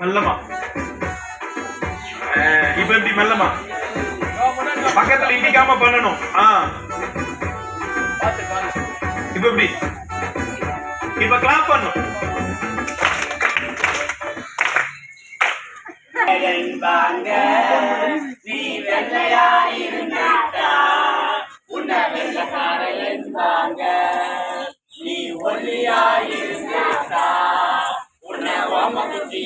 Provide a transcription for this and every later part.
மெல்லமா. இப்ப எப்படி மெல்லமா? பக்கத்துல இடிக்காம பண்ணணும். ஆ. இப்ப எப்படி? இப்ப கிளாப் பண்ணும்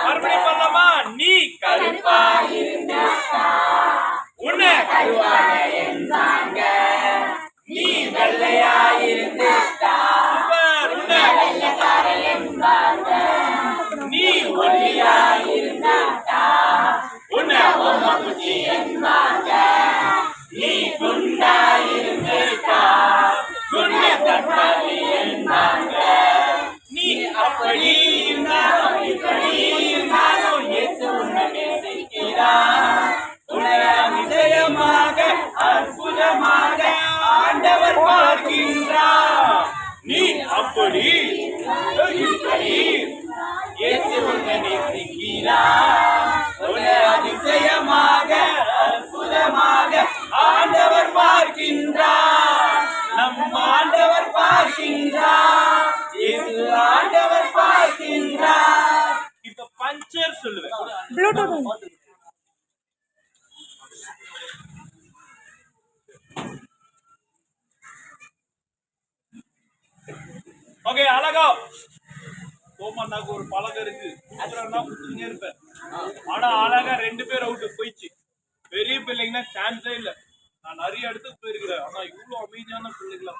மறுபடியும் பண்ணலாமா நீ கருப்பா உன்னை நீ வெள்ளையா சூப்பர் உன்னை நீ ஒல்லியா உன்னை நீ குண்டா இருந்துட்டா குண்டு தக்காளி என்பாங்க நீ அப்படி இருந்தாலும் இப்படி இருந்தாலும் இயேசு உன்னை நேசிக்கிறார் உன்னை அதிசயமாக அற்புதமாக ஆண்டவர் பார்க்கின்றார் நீ அப்படி இப்படி இயேசு உன்னை நேசிக்கிறார் உன்னை அதிசயமாக அற்புதமாக ஆண்டவர் பார்க்கின்றார் நம் ஆண்டவர் பார்க்கின்றார் இயேசு ஆண்டவர் பார்க்கின்றார் இப்ப பஞ்சர் சொல்லுவேன் ஓகே அழகா கோமண்ணாக்கு ஒரு பழக்கம் இருக்கு குத்துறா குத்துனே இருப்பேன் ஆனா அழகா ரெண்டு போயிடுச்சு. பெரிய பிள்ளைங்கன்னா சான்ஸே இல்ல. நான் நிறைய இடத்துக்கு போயிருக்கிறேன். ஆனா இவ்வளவு அமைதியான பிள்ளைங்களா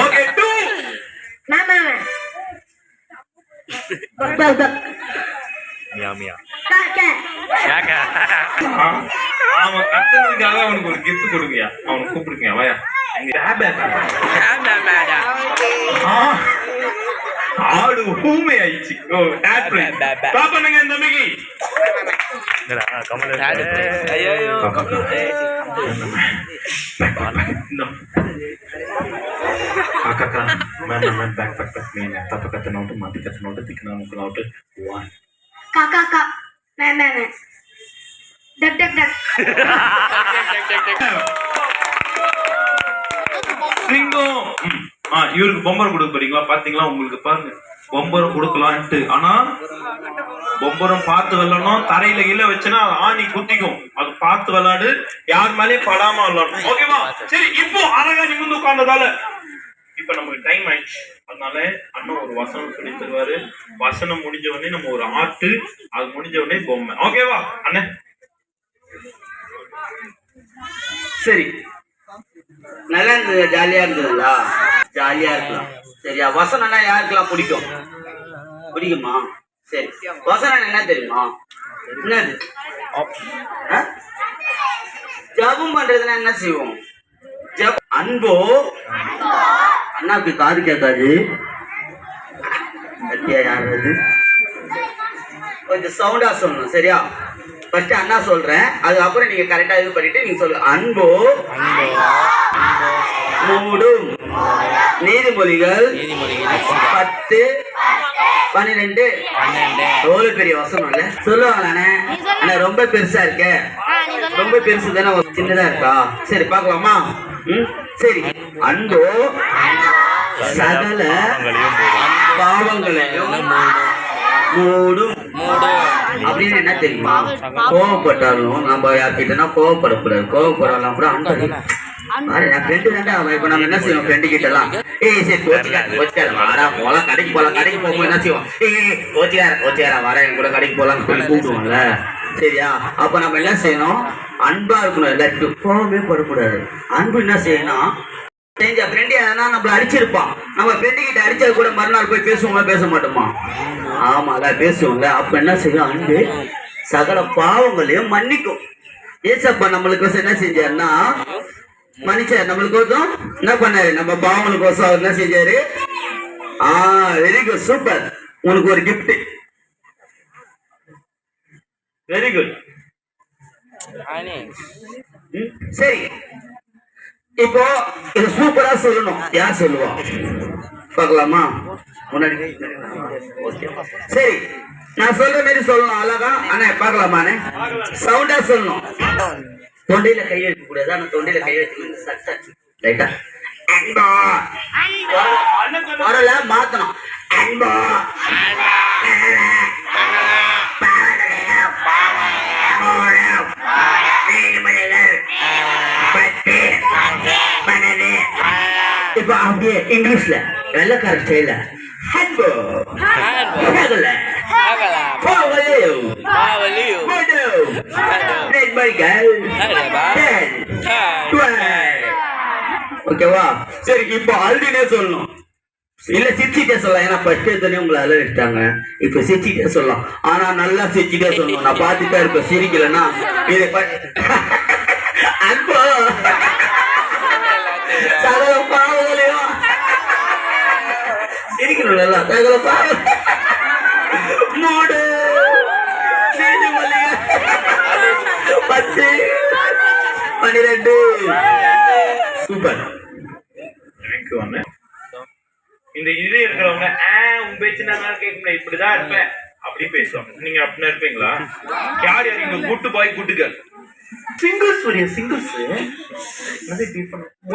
ஓகே டூ மியா மியா அவன் கத்துனதுக்காக அவனுக்கு ஒரு gift கொடுங்கயா அவனை கூப்பிடுங்க வாயா. ஆடு ஊமை ஆயிடுச்சு ஓ டேட் இந்த கமல் ஐயோ இந்த కాకక్క మన మన బ్యాక్ పక్క నేను తప్పకత్త నోటు మధ్య కత్త నోటు దిక్కున ముక్కు నోటు వన్ కాకా మే మే మే డక్ డక్ డక్ சிங்கம் ம். ஆ இவருக்கு பொம்பரம் கொடுக்க போறீங்களா பாத்தீங்களா உங்களுக்கு பாருங்க பொம்பரம் கொடுக்கலான்ட்டு ஆனா பொம்பரம் பார்த்து விளையாடணும் தரையில கீழ வச்சுன்னா அது ஆணி குத்திக்கும் அது பார்த்து விளையாடு யார் மேலயும் படாம விளையாடணும் ஓகேவா சரி இப்போ அழகா நிமிந்து உட்கார்ந்ததால இப்ப நமக்கு டைம் ஆயிடுச்சு. அதனால அண்ணன் ஒரு வசனம் சொல்லி தருவாரு. வசனம் முடிஞ்ச உடனே நம்ம ஒரு ஆட்டு அது முடிஞ்ச உடனே பொம்மை. ஓகேவா அண்ணன் சரி. நல்லா இருந்தது? ஜாலியா இருந்ததுல்ல ஜாலியா இருக்கலாம். சரியா? வசனம்னா யாருக்கெல்லாம் பிடிக்கும்? பிடிக்குமா? சரி. வசனம் என்ன தெரியுமா? என்னது? ஜபம் பண்றதுன்னா என்ன செய்வோம்? அன்போ. அண்ணாக்கு காது கேட்காது. யாராவது கொஞ்சம் சவுண்டா சொல்லணும் சரியா? ஃபர்ஸ்ட் அண்ணா சொல்றேன். அதுக்கப்புறம் நீங்க கரெக்டா இது பண்ணிட்டு நீங்க சொல்லுங்க அன்போ. மூடும். நீதிமொழிகள் பத்து பன்னிரெண்டு. எவ்வளவு பெரிய வசனம் இல்ல? சொல்லுவாங்க அண்ணே அண்ணா ரொம்ப பெருசா இருக்க. ரொம்ப பெருசு தானே சின்னதா இருக்கா? சரி பார்க்கலாமா? ம் சரி. அன்போ சகல பாவங்களையும் மூடும். அப்படின்னு என்ன தெரியுமா? கோவப்பட்டாலும் நம்ம யார்கிட்டனா கோவப்படக்கூடாது. கோவப்படலாம் கூட அன்பு அவன். இப்ப நம்ம என்ன செய்வோம்? friend கிட்ட எல்லாம்? ஏய், சரி, கோச்சிக்காத, கோச்சிக்காத, வாடா, போலாம், கடைக்கு போலாம், கடைக்கு போகும்போது என்ன செய்வோம்? ஏய், ஏய், கோச்சிக்காத, வாடா, என் கூட கடைக்கு சொல்லி கூப்பிடுவோம்ல? சரியா? அப்ப நம்ம என்ன செய்யணும்? அன்பா இருக்கணும். எல்லாத்துக்கும் படக்கூடாது அன்பு என்ன செய்யணும் தெரிஞ்ச ஃப்ரெண்டு எதனா நம்மள அடிச்சிருப்பான் நம்ம ஃப்ரெண்டு கிட்ட அடிச்சா கூட மறுநாள் போய் பேசுவோமா பேச மாட்டோமா? ஆமால பேசுவோம்ல. அப்ப என்ன செய்யும்? அன்பு சகல பாவங்களையும் மன்னிக்கும். ஏசப்பா நம்மளுக்கு என்ன செஞ்சாருன்னா மன்னிச்சார். நம்மளுக்கு என்ன பண்ணாரு? நம்ம பாவங்களுக்கோசம் அவர் என்ன செஞ்சாரு? Ah very good super. உனக்கு ஒரு கிஃப்ட் வெரி குட் சரி. இப்போ இது சூப்பரா சொல்லணும். யார் சொல்லுவா? பார்க்கலாமா? முன்னாடி. சரி. நான் சொல்ற மாதிரி சொல்லணும். அழகா. அண்ணே பார்க்கலாமாண்ணே சவுண்டா சொல்லணும். தொண்டையில கை வைக்க கூடாது ஆனா தொண்டையில கை வச்சு சட்டை. ரைட்டா அன்பா. வரல மாத்தணும். அன்பா. இப்ப அப்படியே இங்கிலீஷ்ல வெள்ளக்கார ஸ்டைல பாவலியோ. Twelve. ஓகேவா சரி இப்போ அல்டினே சொல்லணும் இல்ல சிரிச்சுட்டே சொல்லலாம். ஏன்னா ஃபர்ஸ்ட் எடுத்தோடனே உங்களை அலறிட்டாங்க. இப்ப சிரிச்சுட்டே சொல்லலாம். ஆனா நல்லா சிரிச்சுட்டே சொல்லணும். நான் பார்த்துட்டே இருப்பேன் சிரிக்கலன்னா இது அன்போ. சகல பாவங்களையும் சிரிக்கணும் நல்லா. சகல பாவம் மூடு. பத்து. பன்னிரெண்டு. சூப்பர். தேங்க்யூ அண்ணே. இந்த இது இருக்கிறவங்க ஆ உன் பேச்சு நான் கேட்கணும் இப்படிதான் இருப்பேன். அப்படி பேசுவாங்க. நீங்க அப்படின்னா இருப்பீங்களா? யார் யார்? இங்க கூட்டு பாய் கூட்டுக்க சிங்கிள்ஸ் வரியா? சிங்கிள்ஸ்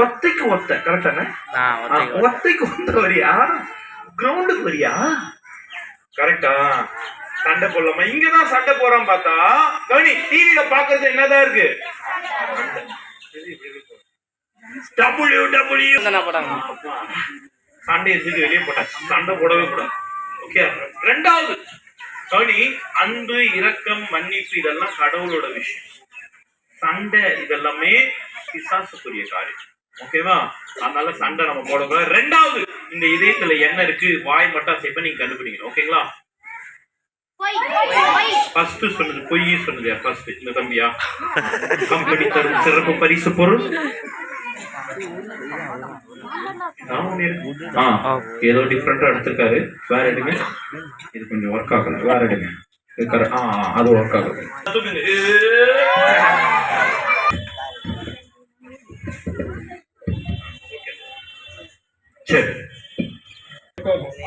ஒத்தைக்கு ஒத்த கரெக்டாங்க ஒத்தைக்கு ஒத்த வரியா? கிரவுண்டுக்கு வரியா? கரெக்டா சண்டை போடலாமா? இங்கதான் சண்டை போறான் பார்த்தா. கவனி டிவில பாக்குறது என்னதான் இருக்கு? டபுள்யூ டபுள்யூ சண்டை எதுக்கு வெளியே போட்டாச்சு. சண்டை போடவே கூடாது. ஓகே ரெண்டாவது கவனி அன்பு இரக்கம் மன்னிப்பு இதெல்லாம் கடவுளோட விஷயம். சண்டை இதெல்லாமே பிசாசுக்குரிய காரியம். ஓகேவா அதனால சண்டை நம்ம போடக்கூடாது. ரெண்டாவது இந்த இதயத்துல என்ன இருக்கு. வாய் மட்டும் செய்ப்ப நீங்க கண்டுபிடிக்கணும். ஓகேங்களா ஃபர்ஸ்ட் சொன்னது பொய் சொன்னது ஃபர்ஸ்ட் இந்த தம்பியா? கம்பெனி தரும் சிறப்பு பரிசு பொருள். ஏதோ டிஃப்ரெண்டா எடுத்திருக்காரு. வேற எடுங்க இது கொஞ்சம் ஒர்க் ஆகல. வேற எடுங்க ஆ ஆ, அது ஒர்க் ஆகல. சரி.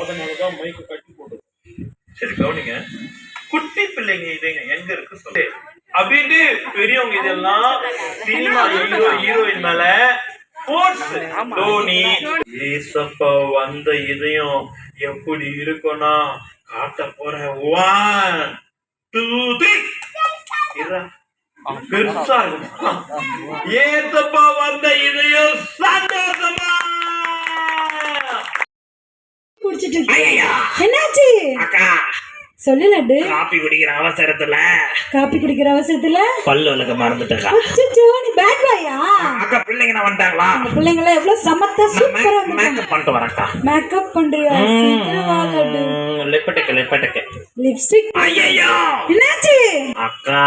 அதனாலதான் மைக்கு கட்டி போட்டு சரி கவனிங்க. குட்டி பிள்ளைங்க இதுங்க எங்க இருக்கு சொல்லு. அப்படின்னு பெரியவங்க இதெல்லாம் சினிமா ஹீரோ ஹீரோயின் மேல தோனி ஏசப்பா வந்த இதயம் எப்படி இருக்கும்னா காட்ட போறேன் ஒன் டூ த்ரீ பெருசா இருக்கும். ஏசப்பா வந்த இதயம் சந்தோஷமா. என்னாச்சு? அக்கா. சொல்லு லட்டு காப்பி குடிக்கிற அவசரத்துல. காப்பி குடிக்கிற அவசரத்துல? பல்லு உனக்கு மறந்துட்டக்கா அச்சச்சோ நீ பேட் பாயா அக்கா பிள்ளைங்க நான் வந்துட்டாங்களா உங்க பிள்ளைங்கள எவ்வளவு சமத்தா சூப்பரா மேக்கப் பண்ணிட்டு வரேன்க்கா. மேக்கப் பண்றியா? சீக்கிரம் லட்டு லிப்பட்டுக்கு லிப்பட்டுக்கு லிப்ஸ்டிக் ஐயோ என்னாச்சு? அக்கா.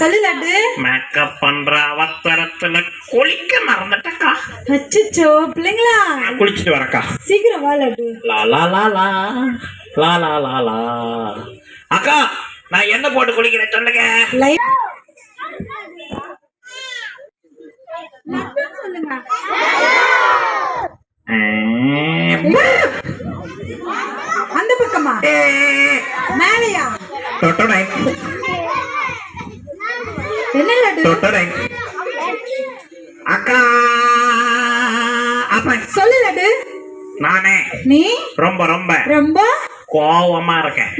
சொல்லு லட்டு மேக்கப் பண்ற அவசரத்துல குளிக்க மறந்துட்டக்கா அச்சச்சோ பிள்ளைங்களா? குளிச்சுட்டு வரேன்க்கா. சீக்கிரம் வா லட்டு லா லா லா லா லா லா லா லா அக்கா நான் என்ன போட்டு குளிக்கிறேன் சொல்லுங்க. அந்த பக்கமா? மேலையா? தொட்டடை. என்ன லட்டு? தொட்டடை. அக்கா அப்ப. சொல்லு லட்டு. நானே. நீ? ரொம்ப ரொம்ப. ரொம்ப? கோவமா இருக்கேன்.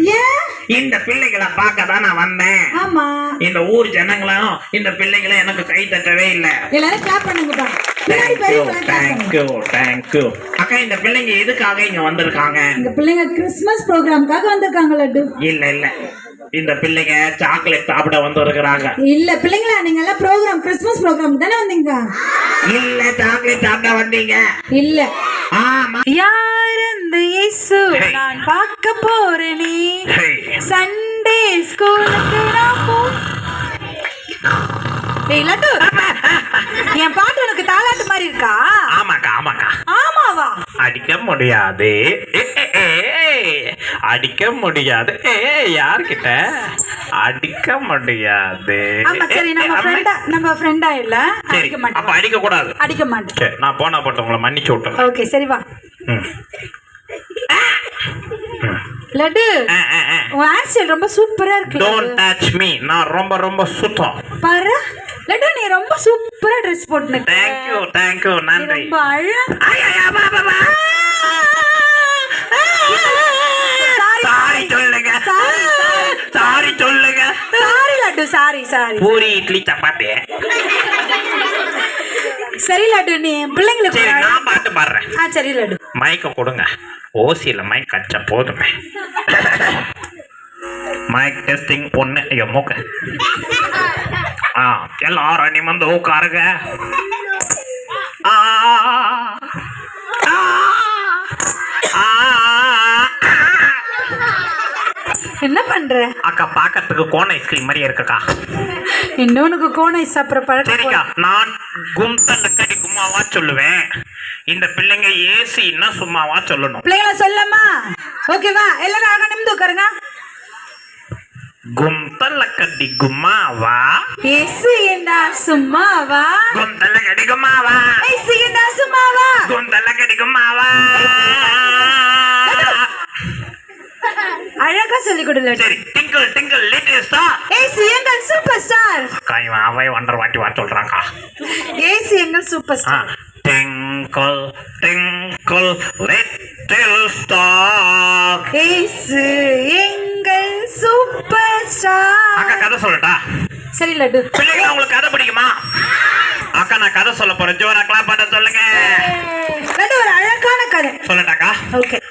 இந்த பிள்ளைகளை பார்க்க தான் நான் வந்தேன். ஆமா. இந்த ஊர் ஜனங்களும் இந்த பிள்ளைகளும் எனக்கு கை தட்டவே இல்லை. எல்லாரும் கிளாப் பண்ணுங்கப்பா தேங்க்யூ தேங்க்யூ தேங்க்யூ அக்கா இந்த பிள்ளைங்க எதுக்காக இங்க வந்திருக்காங்க? இந்த பிள்ளைங்க கிறிஸ்மஸ் ப்ரோக்ராம்காக வந்திருக்காங்க லட்டு இல்ல இல்ல. இந்த பிள்ளைங்க சாக்லேட் சாப்பிட வந்திருக்கிறாங்க. இல்ல பிள்ளைங்களா நீங்க எல்லாம் ப்ரோக்ராம் கிறிஸ்மஸ் ப்ரோக்ராம் தானே வந்தீங்க? இல்ல சாக்லேட் சாப்பிட வந்தீங்க. இல்ல. ஆமா. யார் அந்த இயேசு நான் பார்க்க போறேனே? ஹேய். சண்டே ஸ்கூலுக்கு நான் போ ஏய் லட்டு. என் பாட்டு உனக்கு தாலாட்டு மாதிரி இருக்கா? ஆமாக்கா ஆமாக்கா. ஆமாவா? அடிக்க முடியாது. ஏ, ஏ, ஏ. அடிக்க முடியாது. ஏ யார்கிட்ட? அடிக்க முடியாது. ஆமா சரி நம்ம. ஃப்ரெண்டா நம்ம ஃப்ரெண்டா இல்ல? சரி அடிக்க அப்ப மாட்டேன் அடிக்க கூடாது. அடிக்க மாட்டேன் சரி நான் போனா போட்டு உங்களை மன்னிச்சு விட்டுறேன். ஓகே சரி வா. லட்டு. உன் ஹேர் ஸ்டைல் ரொம்ப சூப்பரா இருக்கு டோன்ட். டச் மீ நான் ரொம்ப ரொம்ப சுத்தம். பாரு லட்டு நீ ரொம்ப சூப்பரா ட்ரெஸ் போட்டுன்னு தேங்க்யூ தேங்க்யூ நீ நன்றி. ரொம்ப அழகா ஐயா, பா, பா, பா. சாரி சொல்லுங்க Sorry, சாரி சொல்லுங்க. Sorry laddu sorry sorry puri idli chapati. சரி லட்டு நீ பிள்ளைங்களுக்கு சரி நான் பாட்டு பாடுறேன். ஆ சரி லட்டு. மைக்க கொடுங்க. ஓசியில் மைக் அடிச்சா போதுமே. மைக் டெஸ்டிங் ஒன்று ஐயோ மூக்க. ஆ எல்லாரும் நிமிந்து உட்காருங்க. ஆ ஆ, என்ன பண்ற? அக்கா பார்க்கறதுக்கு கோன் ஐஸ்கிரீம் மாதிரி இருக்குக்கா. இன்னொன்னுக்கு கோனை சாப்பிட்ற பழக்கம் சரிக்கா நான் கும்தல்ல கடி கும்மாவா சொல்லுவேன். இந்த பிள்ளைங்க ஏசின்னா சும்மாவா சொல்லணும். பிள்ளைங்கள சொல்லமா ஓகேவா எல்லாரும் அழகா நிமிந்து உட்காருங்க. கும்தல்ல கடி கும்மாவா? ஏசு என்ன சும்மாவா? கும்தல்ல கடி கும்மாவா? ஏசு என்ன சும்மாவா? கும்தல்ல கடி கும்மாவா? அழகா சொல்லி கொடு லட்டு சரி டிங்கிள் டிங்கிள் லிட்டில் ஸ்டார் ஏசு எங்கள் சூப்பர் ஸ்டார் இவன் அவை ஒன்றரை வாட்டி வர சொல்றாங்க ஏசு எங்கள் super star twinkle twinkle little star Yesu எங்கள் சூப்பர் ஸ்டார் அக்கா கதை சொல்லட்டா? சரி லட்டு. பிள்ளைங்களா உங்களுக்கு கதை பிடிக்குமா? அக்கா நான் கதை சொல்ல போறேன். ஜோரா கிளாப் பண்ண சொல்லுங்க. லட்டு ஒரு அழகான கதை. சொல்லட்டாக்கா ஓகே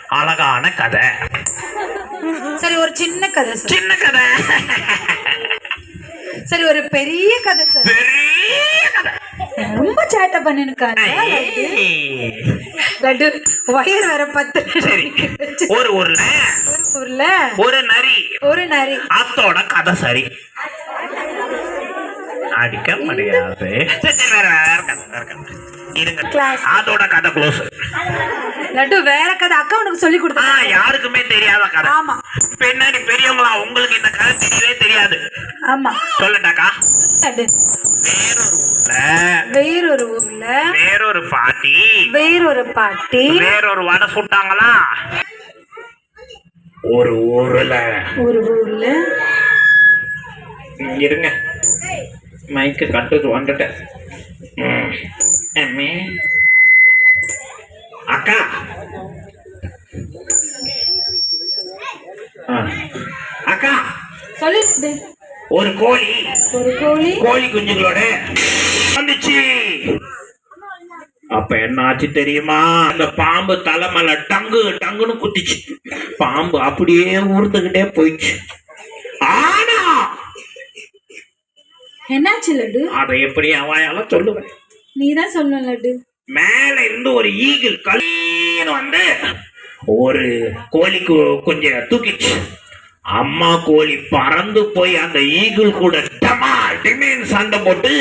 அழகான கதை. சரி ஒரு சின்ன கதை சொல்லு சின்ன கதை. சரி ஒரு பெரிய கதை சொல்லு பெரிய கதை. ரொம்ப சேட்டை. லட்டு வயர் வேற பத்து. சரி. ஒரு ஊர்ல ஒரு ஊர்ல. ஒரு நரி. ஒரு நரி. அத்தோட கதை சரி. அடிக்க முடியாது. சரி, சரி, வேற வேற கதை வேற கதை. இருங்க. அதோட கதை க்ளோஸ் லட்டு வேற கதை அக்கா உனக்கு சொல்லி கொடுத்தா? யாருக்குமே தெரியாத கதை. ஆமா. பின்னாடி பெரியவங்களா உங்களுக்கு இந்த கதை தெரியவே தெரியாது. ஆமா. சொல்லட்டாக்கா லட்டு. வேறொரு ஊர்ல வேறொரு ஊர்ல வேறொரு பாட்டி. வேறொரு பாட்டி. வேறொரு வடை சுட்டாங்களா? ஒரு ஊர்ல. ஒரு ஊர்ல. இருங்க. மைக்கு கட்டுட்டு வந்துட்டேன். அம்மி. அக்கா. அக்கா சொல்லு. ஒரு கோழி. ஒரு கோழி. கோழி குஞ்சுகளோட வந்துச்சு. அப்ப என்ன ஆச்சு தெரியுமா? அந்த பாம்பு தலைமலை டங்கு டங்குன்னு குத்திச்சு. பாம்பு அப்படியே ஊர்த்துக்கிட்டே போயிடுச்சு. ஆனா என்னாச்சு லட்டு? அதை எப்படி அவன் சொல்லுவேன். நீ தான் சொல்லணும் லட்டு மேல இருந்து ஒரு ஈகிள் கல்லின்னு வந்து ஒரு கோழிக்கு கொஞ்சம் தூக்கிச்சு அம்மா கோழி பறந்து போய் அந்த ஈகிள் கூட டமா டிமீன் சண்டை போட்டு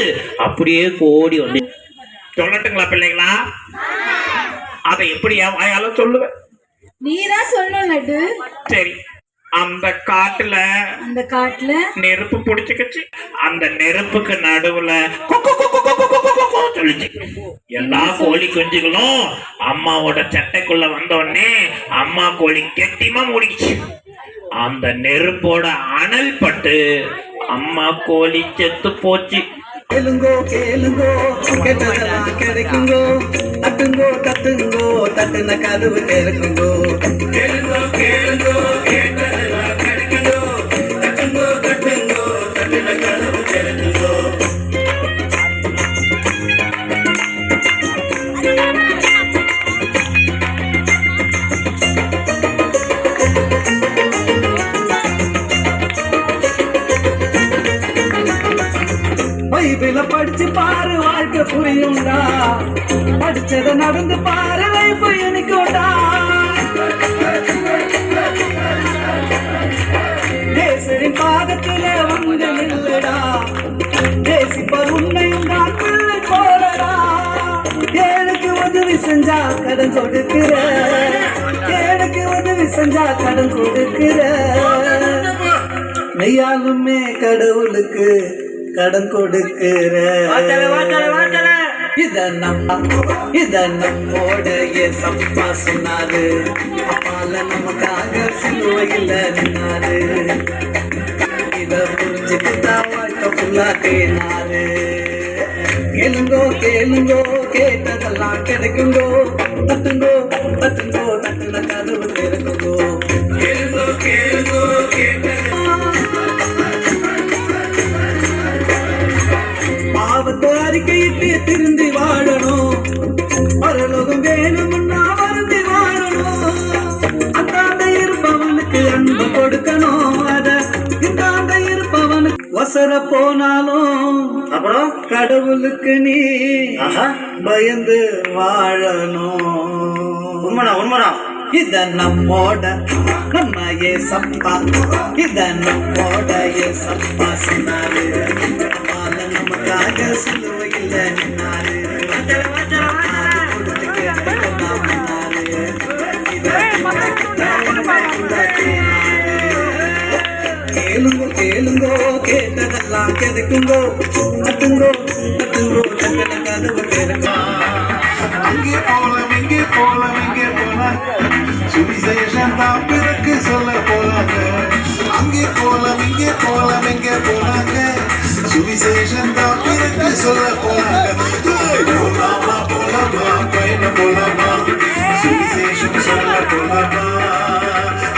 அப்படியே கோடி வந்து சொல்லட்டுங்களா பிள்ளைங்களா அதை எப்படி என் வாயால சொல்லுவேன் நீ தான் சொல்லணும் லட்டு சரி. அந்த காட்டுல அந்த காட்டுல நெருப்பு பிடிச்சுக்கிச்சு. அந்த நெருப்புக்கு நடுவுல கொக்கு கொக்கு கொக்கு சொல்லுச்சு எல்லா கோழி குஞ்சுகளும் அம்மாவோட சட்டைக்குள்ள வந்தோடனே அம்மா கோழி கெட்டிமா மூடிச்சு அந்த நெருப்போட அனல் பட்டு அம்மா கோழி செத்து போச்சு. கேளுங்கோ கேளுங்கோ கேட்டதெல்லாம் கிடைக்குங்கோ தட்டுங்கோ தட்டுங்கோ தட்டுன கதவு திறக்குங்கோ. கேளுங்கோ கேளுங்கோ கேட்டதெல்லாம் கிடைக்குங்கோ தட்டுங்கோ தட்டுங்கோ தட்டுன கதவு உதவி செஞ்சா கடன் கொடுக்கிற. மெய்யாலுமே கடவுளுக்கு கடன் கொடுக்கிற. இத நம்ம இத நம்மோட ஏசப்பா சொன்னாரு. அப்பால நமக்காக சிலுவையில் நின்னாரு. இத புரிஞ்சுக்கிட்டா வாழ்க்கை ஃபுல்லா தேனாரு. கேளுங்கோ கேளுங்கோ. கேட்டதெல்லாம் கிடைக்குங்கோ. தட்டுங்கோ தட்டுங்கோ தட்டுன கதவு திறக்குங்கோ. கேளுங்கோ கேளுங்கோ கேட்டதெல்லாம் பாவத்தை அறிக்கையிட்டு திருந்தி வாழணும். பரலோகம் வேணும்னா வருந்தி வாழணும். அந்தாண்ட இருப்பவனுக்கு அன்பு கொடுக்கணும். அத இந்தாண்ட இருப்பவனுக்கு வசர போனாலும் அப்புறம்? கடவுளுக்கு நீ பயந்து வாழணும். உண்மனா உண்மனா? இத நம்மோட நம்ம ஏசப்பா இத நம்மோட ஏசப்பா சொன்னாரு. அம்மால நமக்காக சிலுவையில் நின்னாரு. கேட்டதெல்லாம் கிடைக்குங்கோ தட்டுங்கோ தட்டுங்கோ தட்டுன கதவு திறக்கும் அங்கே போலாம் இங்கே போலாம் இங்கே போலாம். சுவிசேஷம் தான் பிறகு சொல்ல போலாங்க அங்கே போலாம் இங்கே போலாம் இங்கே போலாங்க சுவிசேஷம் தான் பிறகு சொல்ல போலாங்க ஏய், போலாமா போலாமா பயணம் போலாமா? சுவிசேஷம் சொல்ல போலாமா?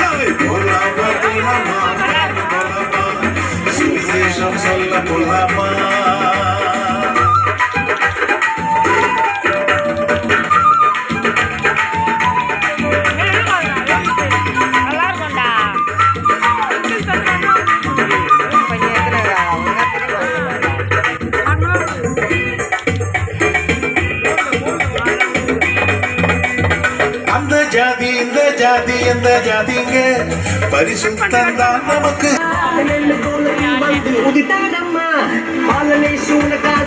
ஏய், போலாமா போலாமா பயணம் போலாமா சுவிசேஷம் சொல்ல போலாமா அந்த ஜாதி இந்த ஜாதி எந்த ஜாதிங்க? பரிசு தான் நமக்கு. తాడమ్మ. మాలనే శివునకా